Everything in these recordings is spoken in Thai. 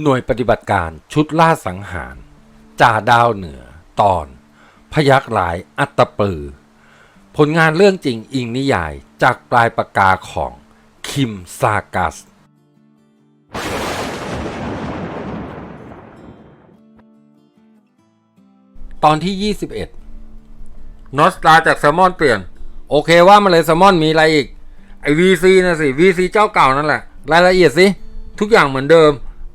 หน่วยปฏิบัติการชุดล่าสังหาร จ่าดาวเหนือ ตอน พยักหลายอัตปือ ผลงานเรื่องจริงอิงนิยายจากปลายปากกาของ คิมซากัส ตอนที่ 21 นอสตาจากแซลมอนเปลี่ยน โอเคว่ามาเลยแซลมอนมีอะไรอีก ไอ VC นะสิ VC เจ้าเก่านั่นแหละ รายละเอียดสิ ทุกอย่างเหมือนเดิม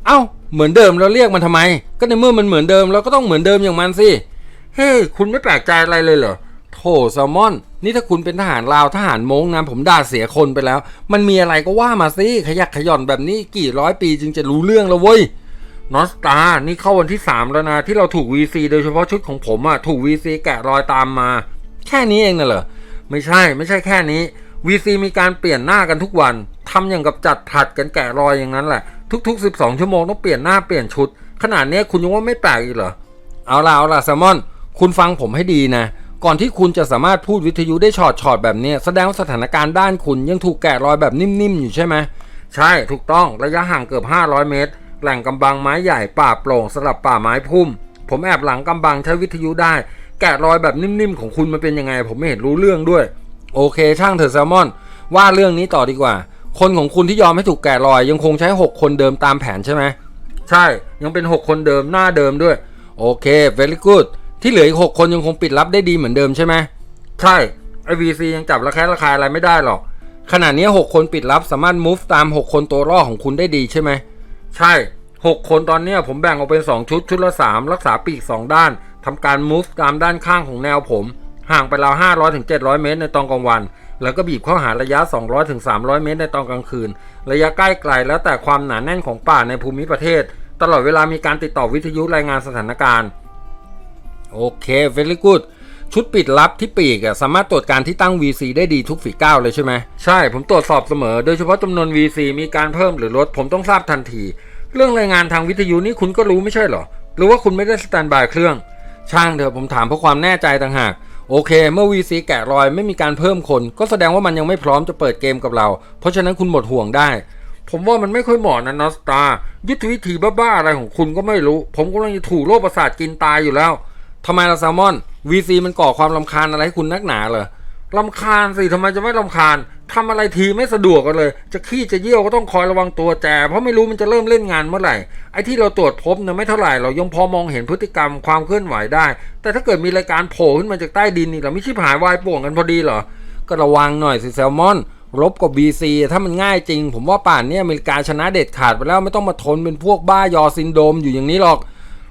เอ้าเหมือนเดิมเราเรียกมันทำไม ก็ในเมื่อมันเหมือนเดิมเราก็ต้องเหมือนเดิมอย่างมันสิเฮ้ยคุณไม่แปลกใจอะไรเลยเหรอโถแซลมอน นี่ถ้าคุณเป็นทหารลาวทหารมงนะผมด่าเสียคนไปแล้ว มันมีอะไรก็ว่ามาสิขยักขย่อนแบบนี้กี่ร้อยปีจึงจะรู้เรื่องแล้วเว้ยนอสตา นี่เข้าวันที่ 3 แล้วนะที่เราถูก VC โดยเฉพาะชุดของผมอะถูก VC แกะรอยตามมา แค่นี้เองน่ะเหรอ ไม่ใช่ไม่ใช่แค่นี้ VC มีการเปลี่ยนหน้ากันทุกวันทำอย่างกับจัดผัดกันแกะรอยอย่างนั้นแหละ ทุก ๆ 12 ชั่วโมงต้องเปลี่ยนหน้าเปลี่ยนชุด ขนาดนี้คุณยังว่าไม่แปลกอีกเหรอ เอาล่ะเอาล่ะแซลมอน คุณฟังผมให้ดีนะ ก่อนที่คุณจะสามารถพูดวิทยุได้ช็อตช็อตแบบนี้ แสดงว่าสถานการณ์ด้านคุณยังถูกแกะรอยแบบนิ่มๆอยู่ใช่ไหมใช่ถูกต้องระยะห่างเกือบ 500 เมตร แหล่งกำบังไม้ใหญ่ป่าโปร่งสลับป่าไม้พุ่ม ผมแอบหลังกำบังใช้วิทยุได้ แกะรอยแบบนิ่มๆของคุณมันเป็นยังไง ผมไม่เห็นรู้เรื่องด้วย โอเค ช่างเถอะแซลมอน ว่าเรื่องนี้ต่อดีกว่า คนของคุณที่ยอมให้ถูกแกะรอยยังคงใช้ 6 คนเดิมตามแผนใช่ไหมใช่ยังเป็น 6 คนเดิมหน้าเดิมด้วย โอเค very good ที่เหลืออีก 6 คนยังคงปิดลับได้ดีเหมือนเดิมใช่ไหมใช่ไอ VC ยังจับระแคะระคายอะไรไม่ได้หรอกขณะนี้ 6 คนปิดลับสามารถ move ตาม 6 คนตัวล่อของคุณได้ดีใช่ไหมใช่ 6 คนตอนเนี้ยผมแบ่งออกเป็น 2 ชุดชุดละ 3 รักษาปีก 2 ด้านทำการ move ตามด้านข้างของแนวผม ห่างไปราว500ถึง700 เมตรในตอนกลางวัน แล้วก็บีบเข้าหาระยะ 200-300 เมตรในตอนกลางคืน ระยะใกล้ไกลแล้วแต่ความหนาแน่นของป่าในภูมิประเทศ ตลอดเวลามีการติดต่อวิทยุรายงานสถานการณ์โอเค very good ชุดปิดลับที่ปีกอะสามารถตรวจการที่ตั้ง VC ได้ดีทุกฝีก้าวเลยใช่ไหมใช่ผมตรวจสอบเสมอ โดยเฉพาะจำนวน VC มีการเพิ่มหรือลดผมต้องทราบทันที เรื่องรายงานทางวิทยุนี่คุณก็รู้ไม่ใช่หรอ หรือว่าคุณไม่ได้สแตนบายเครื่อง ช่างเถอะผมถามเพราะความแน่ใจต่างหาก โอเค เมื่อ VC แกะรอยไม่มีการเพิ่มคน ก็แสดงว่ามันยังไม่พร้อมจะเปิดเกมกับเรา เพราะฉะนั้นคุณหมดห่วงได้ ผมว่ามันไม่ค่อยเหมาะนะนอสตายุทธวิธีบ้าๆอะไรของคุณก็ไม่รู้ ผมกำลังจะถูกโรคประสาทกินตายอยู่แล้วทำไมล่ะแซมมอน VC มันก่อความลำคาญอะไรให้คุณนักหนาเหรอลำคาญสิทำไมจะไม่ลำคาญ ทำอะไรทีไม่สะดวกกันเลย จะขี้จะเยี่ยวก็ต้องคอยระวังตัวแจเพราะไม่รู้มันจะเริ่มเล่นงานเมื่อไหร่ไอ้ที่เราตรวจพบเนี่ยไม่เท่าไหร่เรายังพอมองเห็นพฤติกรรมความเคลื่อนไหวได้ แต่ถ้าเกิดมีรายการโผล่ขึ้นมาจากใต้ดินนี่เราไม่ชิบหายวายป่วงกันพอดีเหรอก็ระวังหน่อยสิแซลมอนรบกับ BC ถ้ามันง่ายจริง ผมว่าป่านเนี้อเมริกาชนะเด็ดขาดไปแล้วไม่ต้องมาทนเป็นพวกบ้ายอซินโดมอยู่อย่างนี้หรอก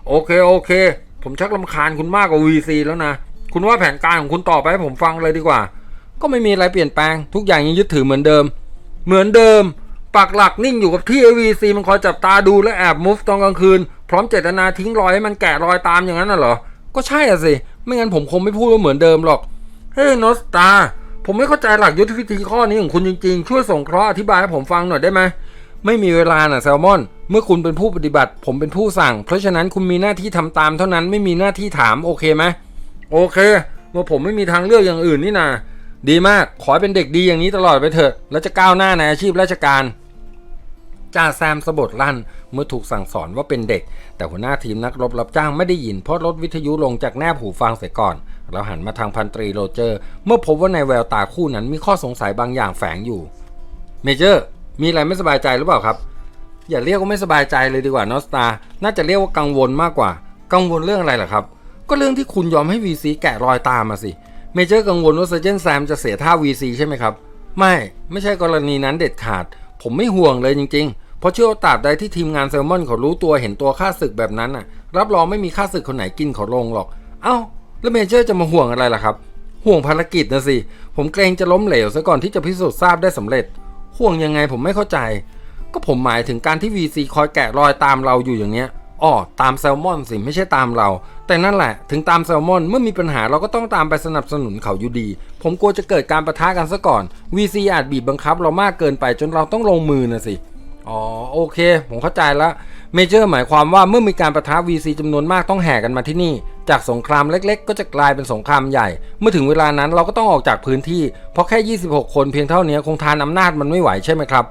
โอเคโอเค ผมชักลำคาญคุณมากกว่า VC แล้วนะ คุณว่าแผนการของคุณต่อไปให้ผมฟังเลยดีกว่า ก็ไม่มีอะไรเปลี่ยนแปลง ทุกอย่างยังยึดถือเหมือนเดิม เหมือนเดิม ปักหลักนิ่งอยู่กับที่ VC มันคอยจับตาดูและแอบมูฟตอนกลางคืน พร้อมเจตนาทิ้งรอยให้มันแกะรอยตามอย่างนั้นน่ะเหรอ ก็ใช่อะสิ ไม่งั้นผมคงไม่พูดว่าเหมือนเดิมหรอก เฮ้ยโนสตา ผมไม่เข้าใจหลักยุทธวิธีข้อนี้ของคุณจริงๆ ช่วยส่งเคราะห์อธิบายให้ผมฟังหน่อยได้ไหมไม่มีเวลาน่ะแซลมอน เมื่อคุณเป็นผู้ปฏิบัติ ผมเป็นผู้สั่ง เพราะฉะนั้นคุณมีหน้าที่ทำตามเท่านั้นไม่มีหน้าที่ถามโอเคไหมโอเคเมื่อผมไม่มีทางเลือกอย่างอื่นนี่นา ดีมาก ขอให้เป็นเด็กดีอย่างนี้ตลอดไปเถอะ แล้วจะก้าวหน้าในอาชีพราชการ จ่าแซมสะบดลั่นเมื่อถูกสั่งสอนว่าเป็นเด็ก แต่หัวหน้าทีมนักรบรับจ้างไม่ได้ยินเพราะรถวิทยุลงจากแนบหูฟังเสียก่อน แล้วหันมาทางพันตรีโรเจอร์ เมื่อพบว่าในแววตาคู่นั้นมีข้อสงสัยบางอย่างแฝงอยู่ เมเจอร์ มีอะไรไม่สบายใจหรือเปล่าครับ อย่าเรียกว่าไม่สบายใจเลยดีกว่านอสตา น่าจะเรียกว่ากังวลมากกว่า กังวลเรื่องอะไรล่ะครับ ก็เรื่องที่คุณยอมให้ VC แกะรอยตามมาสิ เมเจอร์กังวลว่าเซอร์เจนแซมจะเสียท่า VC ใช่ไหมครับ ไม่ไม่ใช่กรณีนั้นเด็ดขาด ผมไม่ห่วงเลยจริง ๆ เพราะเชื่อว่าตราบใดที่ทีมงานแซลมอนเขารู้ตัวเห็นตัวค่าศึกแบบนั้นน่ะ รับรองไม่มีค่าศึกคนไหนกินเขาลงหรอก เอ้า แล้วเมเจอร์จะมาห่วงอะไรล่ะครับ ห่วงภารกิจนะสิ ผมเกรงจะล้มเหลวซะก่อนที่จะพิสูจน์ทราบได้สำเร็จ ห่วงยังไงผมไม่เข้าใจ ก็ผมหมายถึงการที่ VC คอยแกะรอยตามเราอยู่อย่างเนี้ย อ๋อตามแซลมอนสิไม่ใช่ตามเรา แต่นั่นแหละ ถึงตามแซลมอนเมื่อมีปัญหาเราก็ต้องตามไปสนับสนุนเขาอยู่ดี ผมกลัวจะเกิดการประทะกันซะก่อน VC อาจบีบบังคับเรามากเกินไปจนเราต้องลงมือนะสิอ๋อโอเค ผมเข้าใจแล้วเมเจอร์หมายความว่าเมื่อมีการประทะ VC จำนวนมากต้องแห่กันมาที่นี่ จากสงครามเล็กๆ ก็จะกลายเป็นสงครามใหญ่ เมื่อถึงเวลานั้นเราก็ต้องออกจากพื้นที่ เพราะแค่ 26 คนเพียงเท่านี้คงทานอำนาจมันไม่ไหวใช่ไหมครับ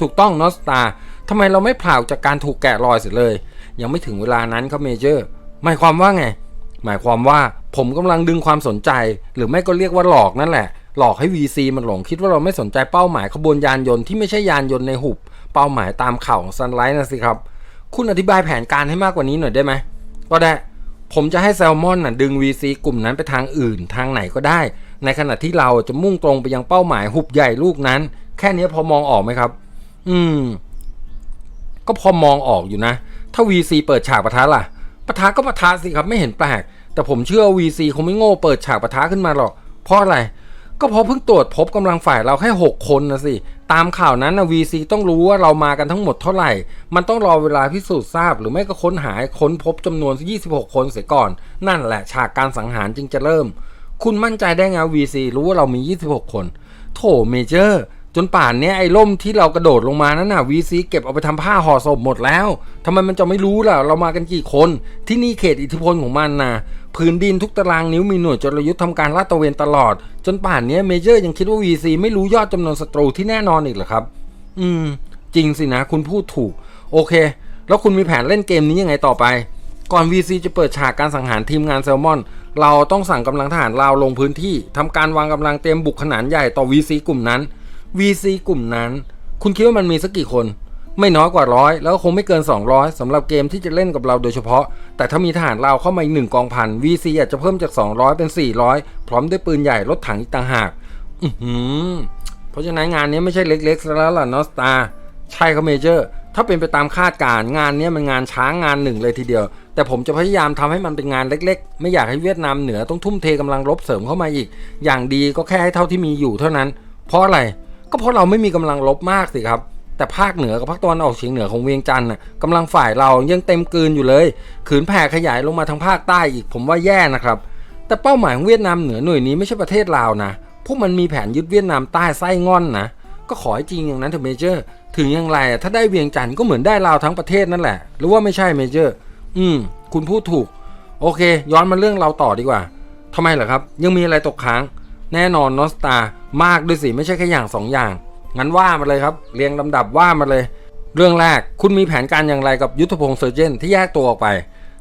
ถูกต้องนอสตาทำไมเราไม่เผล่าจากการถูกแกะรอยเสียเลย ยังไม่ถึงเวลานั้นครับเมเจอร์หมายความว่าไง หมายความว่าผมกำลังดึงความสนใจ หรือไม่ก็เรียกว่าหลอกนั่นแหละ หลอกให้ VC มันหลงคิดว่าเราไม่สนใจเป้าหมายขบวนยานยนต์ที่ไม่ใช่ยานยนต์ในหุบ เป้าหมายตามข่าวของซันไลท์นะสิครับ คุณอธิบายแผนการให้มากกว่านี้หน่อยได้ไหมก็ได้ผมจะให้แซลมอนน่ะดึง VC กลุ่มนั้นไปทางอื่นทางไหนก็ได้ ในขณะที่เราจะมุ่งตรงไปยังเป้าหมายหุบใหญ่ลูกนั้น แค่นี้พอมองออกไหมครับ อืม ก็พอมองออกอยู่นะ ถ้า VC เปิดฉากปะทะล่ะปะทะก็ปะทะสิครับไม่เห็นแปลก แต่ผมเชื่อว่า VC คงไม่โง่เปิดฉากปะทะขึ้นมาหรอก เพราะอะไร ก็เพราะเพิ่งตรวจพบกำลังฝ่ายเราแค่ 6 คนนะสิ ตามข่าวนั้นนะ VC ต้องรู้ว่าเรามากันทั้งหมดเท่าไหร่ มันต้องรอเวลาพิสูจน์ทราบ หรือไม่ก็ค้นหาค้นพบจำนวน 26 คนเสียก่อน นั่นแหละฉากการสังหารจึงจะเริ่ม คุณมั่นใจได้ไง VC รู้ว่าเรามี 26 คน โถเมเจอร์ จนป่านเนี้ยไอ้ล่มที่เรากระโดดลงมานั่นน่ะ VC เก็บเอาไปทำผ้าห่อศพหมดแล้วทำไมมันจะไม่รู้ล่ะ เรามากันกี่คน ที่นี่เขตอิทธิพลของมันนะพื้นดินทุกตารางนิ้วมีหน่วยจรยุทธ์ทำการลาดตระเวนตลอด จนป่านนี้เมเจอร์ยังคิดว่า VC ไม่รู้ยอดจำนวนศัตรูที่แน่นอนอีกเหรอครับ อืม จริงสินะคุณพูดถูก โอเค แล้วคุณมีแผนเล่นเกมนี้ยังไงต่อไป ก่อน VC จะเปิดฉากการสังหารทีมงานแซลมอน เราต้องสั่งกำลังทหารลาวลงพื้นที่ทำการวางกำลังเตรียมบุกขนาดใหญ่ต่อ VC กลุ่มนั้น VC กลุ่มนั้น คุณคิดว่ามันมีสักกี่คน ไม่น้อยกว่าร้อยแล้วก็คงไม่เกิน 200สำหรับเกมที่จะเล่นกับเราโดยเฉพาะ แต่ถ้ามีทหารลาเข้ามาอีกหนึ่งกองพัน VC อาจจะเพิ่มจาก 200 เป็น 400 พร้อมด้วยปืนใหญ่รถถังอีกต่างหาก อือหือเพราะฉะนั้นงานนี้ไม่ใช่เล็กๆซะแล้วล่ะนอสตาใช่ครับเมเจอร์ถ้าเป็นไปตามคาดการงานนี้มันงานช้างงานหนึ่งเลยทีเดียว แต่ผมจะพยายามทำให้มันเป็นงานเล็ก ๆ ไม่อยากให้เวียดนามเหนือต้องทุ่มเทกำลังรบเสริมเข้ามาอีก อย่างดีก็แค่ให้เท่าที่มีอยู่เท่านั้น เพราะอะไร ก็เพราะเราไม่มีกำลังรบมากสิครับ แต่ภาคเหนือกับภาคตะวันออกเฉียงเหนือของเวียงจันทร์น่ะกำลังฝ่ายเรายังเต็มกลืนอยู่เลยขืนแผ่ขยายลงมาทางภาคใต้อีกผมว่าแย่นะครับ แต่เป้าหมายของเวียดนามเหนือหน่วยนี้ไม่ใช่ประเทศลาวนะพวกมันมีแผนยึดเวียดนามใต้ไส้งอนนะก็ขอให้จริงอย่างนั้นเถอะเมเจอร์ ถึงอย่างไรถ้าได้เวียงจันทร์ก็เหมือนได้ลาวทั้งประเทศนั่นแหละ หรือว่าไม่ใช่เมเจอร์ อืม คุณพูดถูก โอเค ย้อนมาเรื่องเราต่อดีกว่าทำไมเหรอครับ ยังมีอะไรตกค้าง แน่นอนนอสตามากด้วยสิไม่ใช่แค่อย่างสองอย่าง งั้นว่ามาเลยครับ เรียงลำดับว่ามาเลย เรื่องแรกคุณมีแผนการอย่างไรกับยุทธพงศ์เซอร์เจนที่แยกตัวออกไป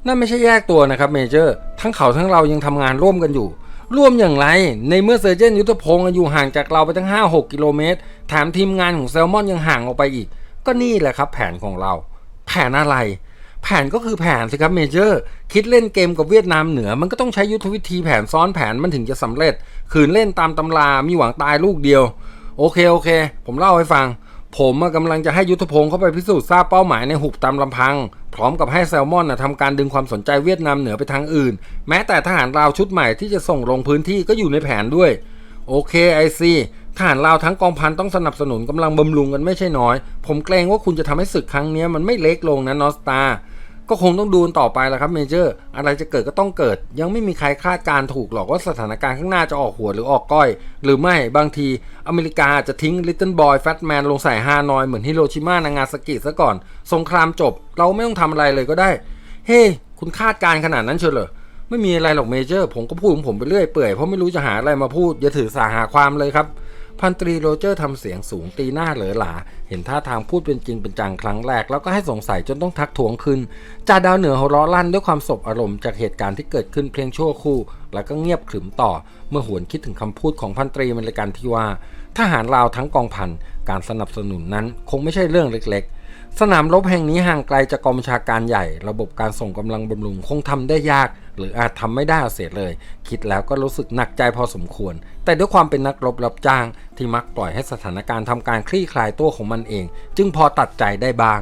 นั่นไม่ใช่แยกตัวนะครับเมเจอร์ทั้งเขาทั้งเรายังทำงานร่วมกันอยู่ ร่วมอย่างไร ในเมื่อเซอร์เจนยุทธพงศ์อยู่ห่างจากเราไปตั้ง 5-6 กิโลเมตรแถมทีมงานของแซลมอนยังห่างออกไปอีก ก็นี่แหละครับ แผนของเรา แผนอะไรแผนก็คือแผนสิครับเมเจอร์ คิดเล่นเกมกับเวียดนามเหนือ มันก็ต้องใช้ยุทธวิธีแผนซ้อนแผนมันถึงจะสำเร็จ ขืนเล่นตามตำรามีหวังตายลูกเดียว โอเคโอเค ผมเล่าให้ฟัง ผมอะกำลังจะให้ยุทธพงศ์เข้าไปพิสูจน์ทราบเป้าหมายในหุบตามลำพัง พร้อมกับให้แซลมอนนะทำการดึงความสนใจเวียดนามเหนือไปทางอื่น แม้แต่ทหารลาวชุดใหม่ที่จะส่งลงพื้นที่ก็อยู่ในแผนด้วย โอเคไอซีทหารลาวทั้งกองพันต้องสนับสนุนกำลังบำรุงกันไม่ใช่น้อย ผมเกรงว่าคุณจะทำให้ศึกครั้งนี้มันไม่เล็กลงนะนอสตา ก็คงต้องดูนต่อไปแหละครับเมเจอร์อะไรจะเกิดก็ต้องเกิด ยังไม่มีใครคาดการ์ถูกหรอกว่าสถานการณ์ข้างหน้าจะออกหัวหรือออกก้อย หรือไม่บางทีอเมริกาจะทิ้งลิตเติ้ลบอยแฟตแมนลงใส่ฮานอยเหมือนฮิโรชิมานางาซากิซะก่อน สงครามจบ เราไม่ต้องทำอะไรเลยก็ได้ เฮ้คุณคาดการณ์ขนาดนั้นเชียวเหรอไม่มีอะไรหรอกเมเจอร์ ผมก็พูดของผมไปเรื่อยเปื่อยเพราะไม่รู้จะหาอะไรมาพูดอย่าถือสาหาความเลยครับ พันตรีโรเจอร์ทำเสียงสูงตีหน้าเหลือหลา เห็นท่าทางพูดเป็นจริงเป็นจังครั้งแรก แล้วก็ให้สงสัยจนต้องทักท้วงขึ้นจ่าดาวเหนือหัวเราะลั่นด้วยความสบอารมณ์จากเหตุการณ์ที่เกิดขึ้นเพียงชั่วครู่ แล้วก็เงียบขรึมต่อ เมื่อหวนคิดถึงคำพูดของพันตรีมริกันที่ว่า ทหารลาวทั้งกองพันการสนับสนุนนั้นคงไม่ใช่เรื่องเล็ก ๆ สนามรบแห่งนี้ห่างไกลจากกองบัญชาการใหญ่ ระบบการส่งกำลังบำรุงคงทำได้ยาก หรืออาจทำไม่ได้เสียเลย คิดแล้วก็รู้สึกหนักใจพอสมควร แต่ด้วยความเป็นนักรบรับจ้าง ที่มักปล่อยให้สถานการณ์ทำการคลี่คลายตัวของมันเอง จึงพอตัดใจได้บ้าง